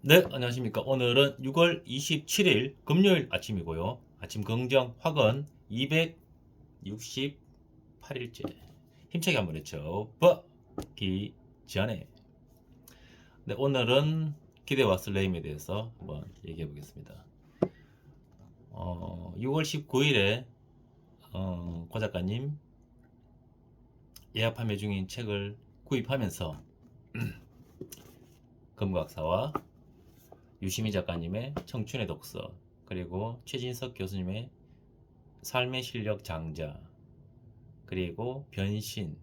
네, 안녕하십니까. 오늘은 6월 27일 금요일 아침이고요. 아침 긍정 확언 268일째. 힘차게 한번 했죠. 버기 전에. 네, 오늘은 기대와 슬레임에 대해서 한번 얘기해 보겠습니다. 어, 6월 19일에 어, 고 작가님 예약 판매 중인 책을 구입하면서 금각사와 유시미 작가님의 청춘의 독서 그리고 최진석 교수님의 삶의 실력 장자 그리고 변신.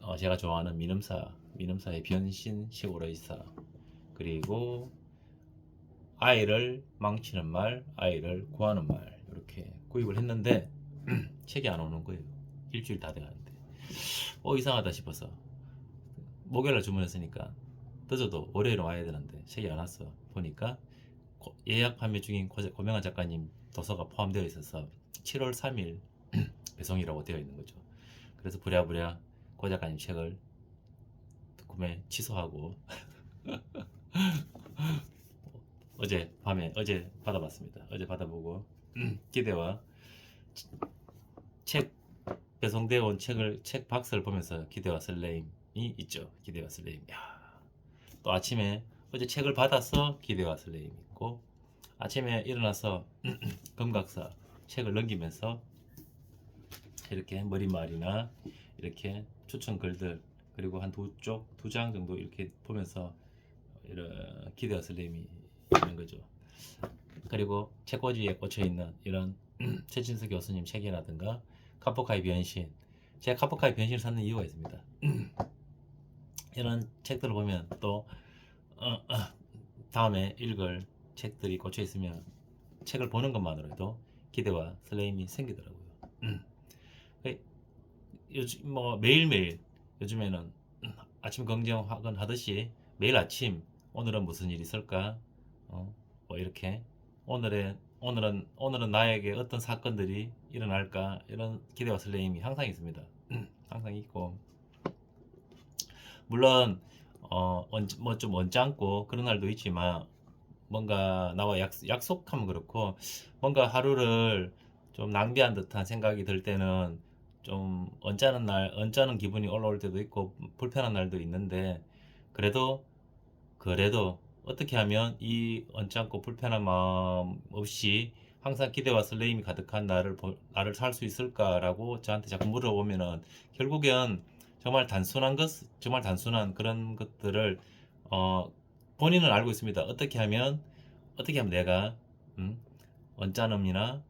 어, 제가 좋아하는 민음사 민음사의 변신 시골의사 그리고 아이를 망치는 말 아이를 구하는 말 이렇게 구입을 했는데 책이 안 오는 거예요. 일주일 다 돼가는데. 어 이상하다 싶어서 목요일날 주문했으니까 늦어도 월요일에 와야 되는데 책이 안 왔어 보니까 고- 예약 판매 중인 고- 고명환 작가님 도서가 포함되어 있어서 7월 3일 배송이라고 되어 있는 거죠. 그래서 부랴부랴 고 작가님 책을 구매 취소하고 어제 밤에 어제 받아봤습니다. 어제 받아보고 기대와 책 배송되어 온 책을 책 박스를 보면서 기대와 설레임이 있죠. 기대와 설레임. 야. 또 아침에 어제 책을 받아서 기대와 설레임이 있고 아침에 일어나서 금각사 책을 넘기면서 이렇게 머리말이나 이렇게 추천 글들 그리고 한 두 쪽 두 장 정도 이렇게 보면서 이런 기대와 설레임이 있는 거죠. 그리고 책꽂이에 꽂혀 있는 이런 최진수 교수님 책이라든가 카포카이 변신 제가 카포카이 변신을 샀는 이유가 있습니다. 이런 책들을 보면 또 어, 어, 다음에 읽을 책들이 꽂혀 있으면 책을 보는 것만으로도 기대와 설레임이 생기더라고요. 음. 그, 요즘 뭐 매일매일 요즘에는 아침 긍정 학원 하듯이 매일 아침 오늘은 무슨 일이 있을까? 어, 뭐 이렇게 오늘의 오늘은 오늘은 나에게 어떤 사건들이 일어날까 이런 기대와 설레임이 항상 있습니다. 항상 있고 물론 어, 뭐좀 언짢고 그런 날도 있지만 뭔가 나와 약, 약속하면 그렇고 뭔가 하루를 좀 낭비한 듯한 생각이 들 때는 좀 언짢은 날, 언짢은 기분이 올라올 때도 있고 불편한 날도 있는데 그래도 그래도 어떻게 하면 이 언짢고 불편한 마음 없이 항상 기대와 설레임이 가득한 나를 보- 나를 살 수 있을까라고 저한테 자꾸 물어보면은 결국엔 정말 단순한 것, 정말 단순한 그런 것들을 어, 본인은 알고 있습니다. 어떻게 하면 어떻게 하면 내가 음, 언짢음이나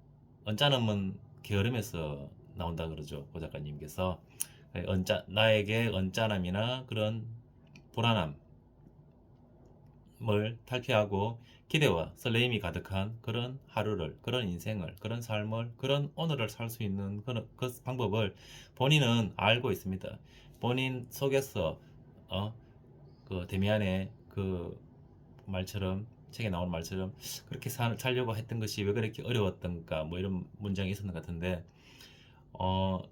언짢음은 게으름에서 나온다 그러죠. 고 작가님께서 언짢 나에게 언짢음이나 그런 불안함을 탈피하고 기대와 설레임이 가득한 그런 하루를, 그런 인생을, 그런 삶을, 그런 오늘을 살 수 있는 그런 그 방법을 본인은 알고 있습니다. 본인 속에서 어, 그 데미안의 그 말처럼 책에 나오는 말처럼 그렇게 사, 살려고 했던 것이 왜 그렇게 어려웠던가 뭐 이런 문장이 있었는 것 같은데 어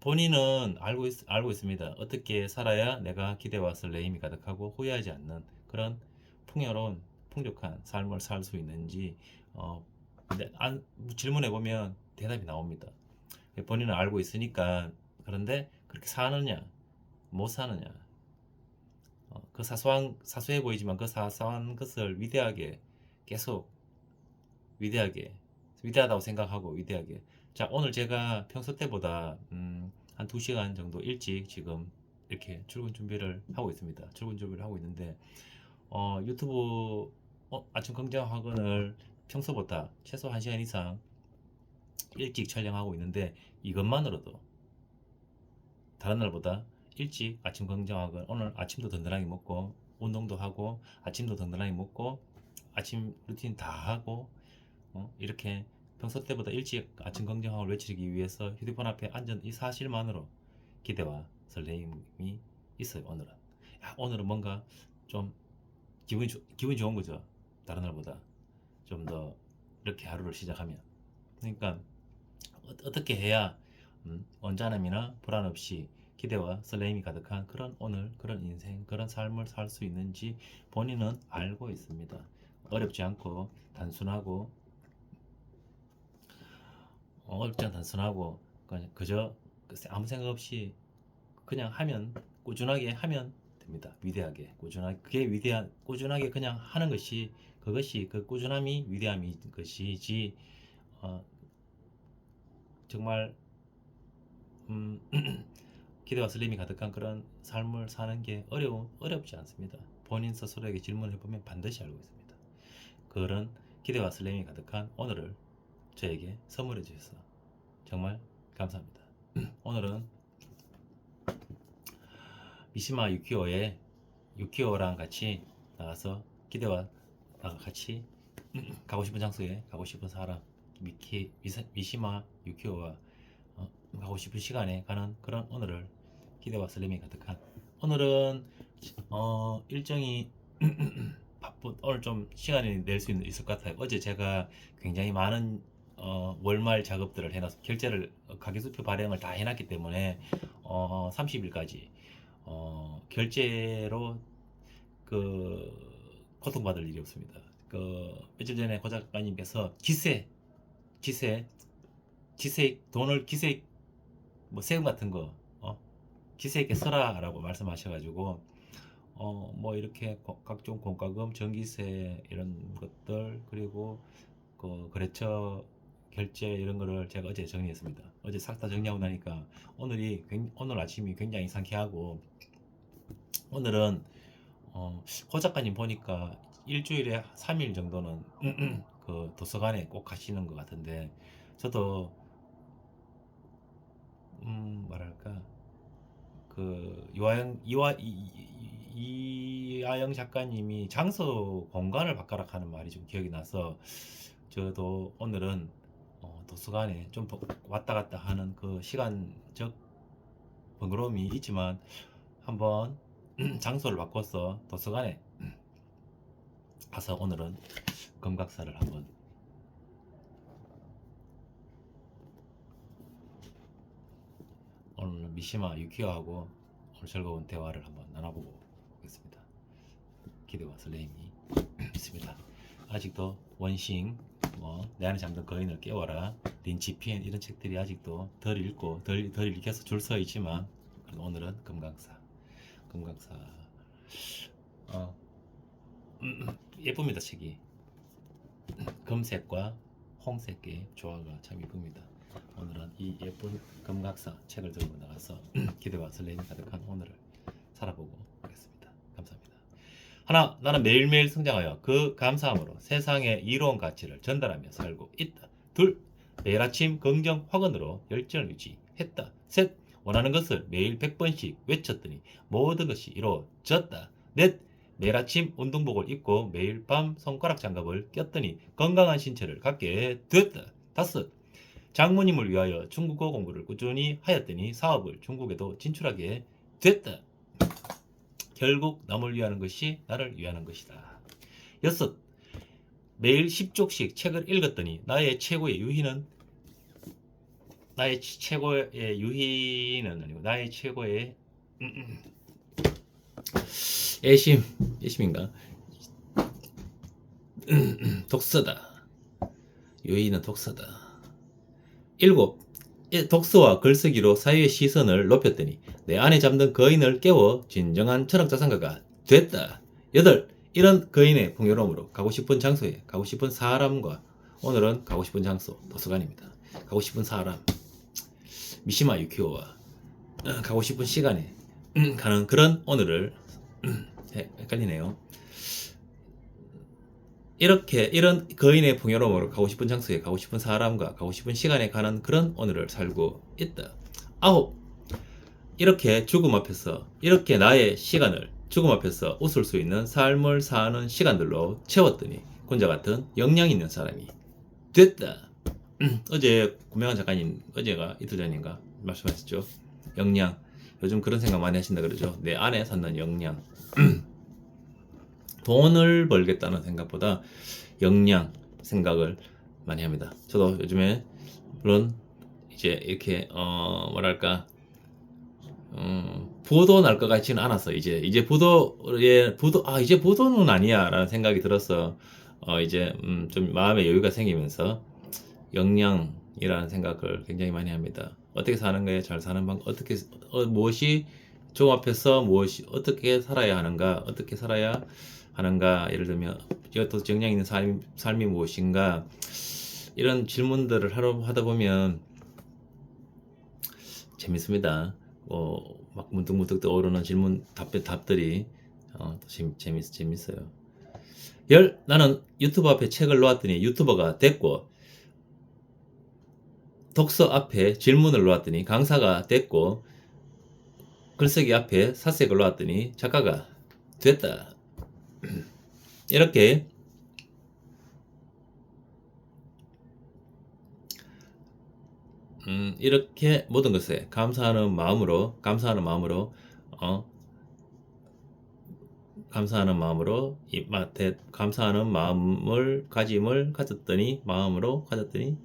본인은 알고 있, 알고 있습니다. 어떻게 살아야 내가 기대와 설레임이 가득하고 후회하지 않는 그런 풍요로운 풍족한 삶을 살 수 있는지 어 질문해 보면 대답이 나옵니다. 본인은 알고 있으니까 그런데 그렇게 사느냐 못 사느냐. 어, 그 사소한 사소해 보이지만 그 사소한 것을 위대하게 계속 위대하게 위대하다고 생각하고 위대하게. 자 오늘 제가 평소 때보다 음, 한 2시간 정도 일찍 지금 이렇게 출근 준비를 하고 있습니다. 출근 준비를 하고 있는데 어, 유튜브 어, 아침 긍정 학원을 평소보다 최소 1시간 이상 일찍 촬영하고 있는데 이것만으로도 다른 날보다 일찍 아침 긍정학원 오늘 아침도 든든하게 먹고 운동도 하고 아침도 든든하게 먹고 아침 루틴 다 하고 어, 이렇게 평소 때보다 일찍 아침 긍정학을 외치기 위해서 휴대폰 앞에 앉은 이 사실만으로 기대와 설레임이 있어요 오늘은. 야, 오늘은 뭔가 좀 기분이 좋- 기분이 좋은 거죠. 다른 날보다 좀 더 이렇게 하루를 시작하면. 그러니까 어, 어떻게 해야 음, 언짢음이나 불안 없이 기대와 설레임이 가득한 그런 오늘, 그런 인생, 그런 삶을 살 수 있는지 본인은 알고 있습니다. 어렵지 않고 단순하고 어, 어렵지 않고 단순하고 그저 아무 생각 없이 그냥 하면 꾸준하게 하면 됩니다. 위대하게 꾸준하게 그게 위대한 꾸준하게 그냥 하는 것이 그것이 그 꾸준함이 위대함인 것이지 어, 정말 음, 기대와 설렘이 가득한 그런 삶을 사는 게 어려워 어렵지 않습니다. 본인 스스로에게 질문해 보면 반드시 알고 있습니다. 그런 기대와 설렘이 가득한 오늘을 저에게 선물해 주셔서 정말 감사합니다. 오늘은 미시마 유키오의 유키오랑 같이 나가서 기대와 같이 가고 싶은 장소에 가고 싶은 사람 미키 미사, 미시마 유키오와 어, 가고 싶은 시간에 가는 그런 오늘을 기대와 설렘이 가득한 오늘은 어, 일정이 바쁜 오늘 좀 시간이 낼 수 있을 것 같아요. 어제 제가 굉장히 많은 어, 월말 작업들을 해놨 결제를 어, 가계수표 발행을 다 해놨기 때문에 어, 30일까지 어, 결제로 그 고통받을 일이 없습니다. 그 며칠 전에 고 작가님께서 기세, 기세, 기세 돈을 기세 뭐 세금 같은 거 어? 기세 있게 써라라고 말씀하셔가지고 어 뭐 이렇게 고- 각종 공과금, 전기세 이런 것들 그리고 그 거래처 결제 이런 거를 제가 어제 정리했습니다. 어제 싹 다 정리하고 나니까 오늘이 굉- 오늘 아침이 굉장히 상쾌하고 오늘은 어, 호 작가님 보니까 일주일에 3일 정도는 그 도서관에 꼭 가시는 것 같은데 저도 음 뭐랄까. 그 이화영 이화 이- 이하영 작가님이 장소 공간을 바꿔라 하는 말이 좀 기억이 나서 저도 오늘은 어, 도서관에 좀 버- 왔다 갔다 하는 그 시간적 번거로움이 있지만 한번 장소를 바꿔서 도서관에 가서 오늘은 금각사를 한번 오늘 미시마 유키오하고 오늘 즐거운 대화를 한번 나눠보고 오겠습니다. 기대와 설렘이 있습니다. 아직도 원싱, 뭐 내 안에 잠든 거인을 깨워라, 린치피엔 이런 책들이 아직도 덜 읽고 덜, 덜 읽혀서 줄 서 있지만 오늘은 금강사, 금강사 어, 음, 예쁩니다 책이 금색과 홍색의 조화가 참 이쁩니다. 오늘은 이 예쁜 금각사 책을 들고 나가서 기대와 설렘이 가득한 오늘을 살아보고 오겠습니다. 감사합니다. 하나, 나는 매일매일 성장하여 그 감사함으로 세상의 이로운 가치를 전달하며 살고 있다. 둘, 매일 아침 긍정 확언으로 열정을 유지했다. 셋, 원하는 것을 매일 100번씩 외쳤더니 모든 것이 이루어졌다. 넷, 매일 아침 운동복을 입고 매일 밤 손가락 장갑을 꼈더니 건강한 신체를 갖게 됐다. 다섯, 장모님을 위하여 중국어 공부를 꾸준히 하였더니 사업을 중국에도 진출하게 됐다. 결국 남을 위하는 것이 나를 위하는 것이다. 여섯, 매일 10쪽씩 책을 읽었더니 나의 최고의 유희는 나의 치- 최고의 유희는 아니고 나의 최고의 음, 음. 애심 애심인가 독서다 유희는 독서다 일곱 이 독서와 글쓰기로 사회의 시선을 높였더니 내 안에 잠든 거인을 깨워 진정한 철학자상가가 됐다. 여덟 이런 거인의 풍요로움으로 가고 싶은 장소에 가고 싶은 사람과 오늘은 가고 싶은 장소 도서관입니다. 가고 싶은 사람 미시마 유키오와 어, 가고 싶은 시간에 음, 가는 그런 오늘을 음, 헷- 헷갈리네요. 이렇게 이런 거인의 풍요로움으로 가고 싶은 장소에 가고 싶은 사람과 가고 싶은 시간에 가는 그런 오늘을 살고 있다. 아홉 이렇게 죽음 앞에서 이렇게 나의 시간을 죽음 앞에서 웃을 수 있는 삶을 사는 시간들로 채웠더니 혼자 같은 역량 있는 사람이 됐다. 어제 구명한 작가님 어제가 이틀 전인가 말씀하셨죠. 역량 요즘 그런 생각 많이 하신다 그러죠. 내 안에 사는 역량. 돈을 벌겠다는 생각보다 역량 생각을 많이 합니다. 저도 요즘에 물론 이제 이렇게 어 뭐랄까 어, 부도 날 것 같지는 않았어 이제 이제 부도의 부도 아 이제 부도는 아니야라는 생각이 들어서 어 이제 음, 좀 마음의 여유가 생기면서 역량이라는 생각을 굉장히 많이 합니다. 어떻게 사는 거에 잘 사는 방법 어떻게 어, 무엇이 종합해서 무엇이 어떻게 살아야 하는가 어떻게 살아야 하는가 예를 들면 이것도 역량 있는 삶, 삶이 무엇인가 이런 질문들을 하러 하다 보면 재밌습니다. 어, 막 문득문득 떠오르는 질문 답 답들이 어, 또 재밌 재밌 재밌어요. 열 나는 유튜브 앞에 책을 놓았더니 유튜버가 됐고 독서 앞에 질문을 놓았더니 강사가 됐고 글쓰기 앞에 사색을 놓았더니 작가가 됐다. 이렇게 음, 이렇게 모든 것에 감사하는 마음으로 감사하는 마음으로 어 감사하는 마음으로 이 마- 대- 감사하는 마음을 가짐을 가졌더니 마음으로 가졌더니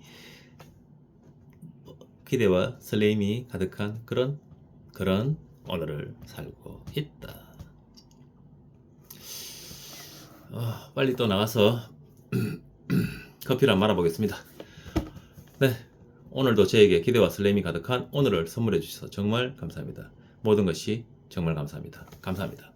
기대와 설렘이 가득한 그런 그런 오늘을 살고 있다. 아, 빨리 또 나가서 커피를 말아 보겠습니다. 네, 오늘도 저에게 기대와 설렘이 가득한 오늘을 선물해 주셔서 정말 감사합니다. 모든 것이 정말 감사합니다. 감사합니다.